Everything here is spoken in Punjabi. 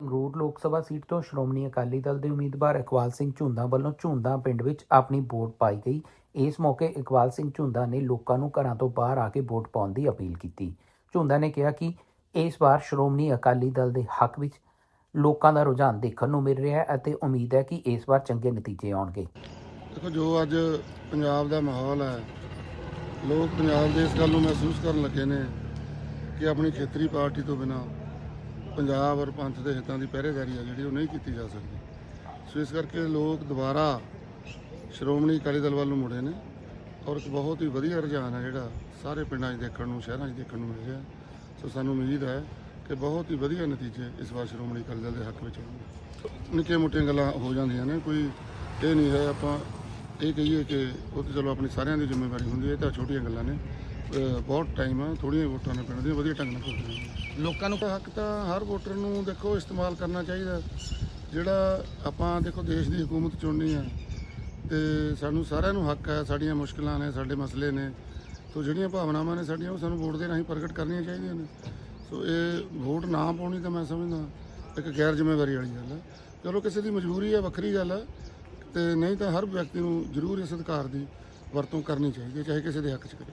ਸੰਗਰੂਰ ਲੋਕ ਸਭਾ ਸੀਟ ਤੋਂ ਸ਼੍ਰੋਮਣੀ ਅਕਾਲੀ ਦਲ ਦੇ ਉਮੀਦਵਾਰ ਇਕਬਾਲ ਸਿੰਘ ਝੁੰਦਾ ਵੱਲੋਂ ਝੁੰਦਾ ਪਿੰਡ ਵਿੱਚ ਆਪਣੀ ਵੋਟ ਪਾਈ ਗਈ। ਇਸ ਮੌਕੇ ਇਕਬਾਲ ਸਿੰਘ ਝੁੰਦਾ ਨੇ ਲੋਕਾਂ ਨੂੰ ਘਰਾਂ ਤੋਂ ਬਾਹਰ ਆ ਕੇ ਵੋਟ ਪਾਉਣ ਦੀ ਅਪੀਲ ਕੀਤੀ। ਝੁੰਦਾ ਨੇ ਕਿਹਾ ਕਿ ਇਸ ਵਾਰ ਸ਼੍ਰੋਮਣੀ ਅਕਾਲੀ ਦਲ ਦੇ ਹੱਕ ਵਿੱਚ ਲੋਕਾਂ ਦਾ ਰੁਝਾਨ ਦੇਖਣ ਨੂੰ ਮਿਲ ਰਿਹਾ ਹੈ ਅਤੇ ਉਮੀਦ ਹੈ ਕਿ ਇਸ ਵਾਰ ਚੰਗੇ ਨਤੀਜੇ ਆਉਣਗੇ। ਦੇਖੋ, ਜੋ ਅੱਜ ਪੰਜਾਬ ਦਾ ਮਾਹੌਲ ਹੈ, ਲੋਕ ਪੰਜਾਬ ਦੇ ਇਸ ਗੱਲ ਨੂੰ ਮਹਿਸੂਸ ਕਰਨ ਲੱਗੇ ਨੇ ਕਿ ਆਪਣੀ ਖੇਤਰੀ ਪਾਰਟੀ ਤੋਂ ਬਿਨਾਂ ਪੰਜਾਬ ਔਰ ਪੰਥ ਦੇ ਹਿੱਤਾਂ ਦੀ ਪਹਿਰੇਦਾਰੀ ਆ ਜਿਹੜੀ ਉਹ ਨਹੀਂ ਕੀਤੀ ਜਾ ਸਕਦੀ। ਸੋ ਇਸ ਕਰਕੇ ਲੋਕ ਦੁਬਾਰਾ ਸ਼੍ਰੋਮਣੀ ਅਕਾਲੀ ਦਲ ਵੱਲ ਨੂੰ ਮੁੜੇ ਨੇ ਔਰ ਇੱਕ ਬਹੁਤ ਹੀ ਵਧੀਆ ਰੁਝਾਨ ਹੈ ਜਿਹੜਾ ਸਾਰੇ ਪਿੰਡਾਂ 'ਚ ਦੇਖਣ ਨੂੰ, ਸ਼ਹਿਰਾਂ 'ਚ ਦੇਖਣ ਨੂੰ ਮਿਲ ਰਿਹਾ। ਸੋ ਸਾਨੂੰ ਉਮੀਦ ਹੈ ਕਿ ਬਹੁਤ ਹੀ ਵਧੀਆ ਨਤੀਜੇ ਇਸ ਵਾਰ ਸ਼੍ਰੋਮਣੀ ਅਕਾਲੀ ਦਲ ਦੇ ਹੱਕ ਵਿੱਚ ਹੋਣਗੇ ਨਿੱਕੀਆਂ ਮੋਟੀਆਂ ਗੱਲਾਂ ਹੋ ਜਾਂਦੀਆਂ ਨੇ, ਕੋਈ ਇਹ ਨਹੀਂ ਹੈ, ਆਪਾਂ ਇਹ ਕਹੀਏ ਕਿ ਉਹ ਤਾਂ ਚਲੋ ਆਪਣੀ ਸਾਰਿਆਂ ਦੀ ਜ਼ਿੰਮੇਵਾਰੀ ਹੁੰਦੀ ਹੈ, ਇਹ ਤਾਂ ਛੋਟੀਆਂ ਗੱਲਾਂ ਨੇ। ਅਹ ਬਹੁਤ ਟਾਈਮ ਆ ਥੋੜੀਆਂ ਵੋਟਾਂ ਨੇ ਪਿੰਡ ਦੀਆਂ ਵਧੀਆ ਢੰਗ ਨਾਲ ਭੁਗਤਣੀਆਂ ਲੋਕਾਂ ਨੂੰ ਹੱਕ ਤਾਂ ਹਰ ਵੋਟਰ ਨੂੰ ਦੇਖੋ ਇਸਤੇਮਾਲ ਕਰਨਾ ਚਾਹੀਦਾ। ਜਿਹੜਾ ਆਪਾਂ ਦੇਖੋ ਦੇਸ਼ ਦੀ ਹਕੂਮਤ ਚੁਣਨੀ ਹੈ ਤੇ ਸਾਨੂੰ ਸਾਰਿਆਂ ਨੂੰ ਹੱਕ ਹੈ ਸਾਡੀਆਂ ਮੁਸ਼ਕਲਾਂ ਨੇ ਸਾਡੇ ਮਸਲੇ ਨੇ ਸੋ ਜਿਹੜੀਆਂ ਭਾਵਨਾਵਾਂ ਨੇ ਸਾਡੀਆਂ ਉਹ ਸਾਨੂੰ ਵੋਟ ਦੇ ਰਾਹੀਂ ਪ੍ਰਗਟ ਕਰਨੀਆਂ ਚਾਹੀਦੀਆਂ ਨੇ। ਸੋ ਇਹ ਵੋਟ ਨਾ ਪਾਉਣੀ ਤਾਂ ਮੈਂ ਸਮਝਦਾ ਇੱਕ ਗੈਰ ਜ਼ਿੰਮੇਵਾਰੀ ਵਾਲੀ ਗੱਲ ਹੈ ਚਲੋ ਕਿਸੇ ਦੀ ਮਜਬੂਰੀ ਹੈ ਵੱਖਰੀ ਗੱਲ ਹੈ ਤੇ ਨਹੀਂ ਤਾਂ ਹਰ ਵਿਅਕਤੀ ਨੂੰ ਜ਼ਰੂਰ ਇਸ ਅਧਿਕਾਰ ਦੀ ਵਰਤੋਂ ਕਰਨੀ ਚਾਹੀਦੀ ਹੈ ਚਾਹੇ ਕਿਸੇ ਦੇ ਹੱਕ 'ਚ ਕਰੇ।